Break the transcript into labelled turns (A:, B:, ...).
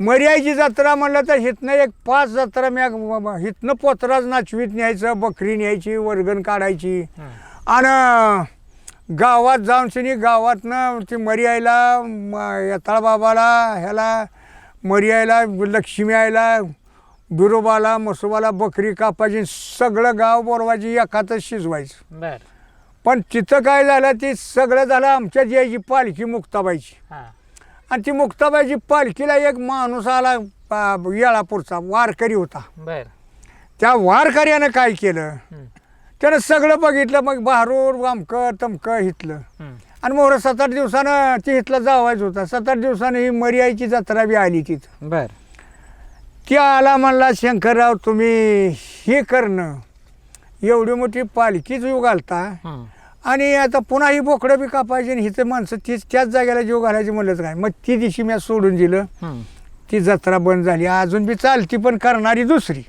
A: मर्यायची जत्रा म्हणलं तर हिथनं एक पाच जत्रा मी हिथनं पोतराज नाचवीत न्यायचं बकरी न्यायची वर्गण काढायची. आणि गावात जाऊन शनी गावातनं ती मर्यायला यथाळ बाबाला ह्याला मर्यायला लक्ष्मी आयला बिरोबाला मसोबाला बकरी कापायची सगळं गाव बोलवायची एकातच शिजवायचं. पण तिथं काय झालं ती सगळं झालं आमच्या यायची पालखी मुक्ताबाईची. आणि ती मुक्ताबाईची पालखीला एक माणूस आला आ, येळापूरचा वारकरी होता.
B: बर.
A: त्या वारकऱ्यानं काय केलं. त्यानं सगळं बघितलं मग बहारूर वामकं तमकं हितलं.
B: हम्म.
A: आणि मोहर सात आठ दिवसानं ती हितला जावायचं होता. सात आठ दिवसानं ही मर्यायची जत्रा बी आली तिथं.
B: बर.
A: ती आला म्हणला शंकरराव तुम्ही हे करणं. एवढी मोठी पालखी जीव घालता
B: हम्म.
A: आणि आता पुन्हा ही बोकडं बी कापायची आणि हिचं माणसं तीच त्याच जागेला जीव घालायची म्हणलं तर काय मग ती दिवशी मी सोडून दिलं. ती जत्रा बंद झाली. अजून बी चालती पण करणारी दुसरी.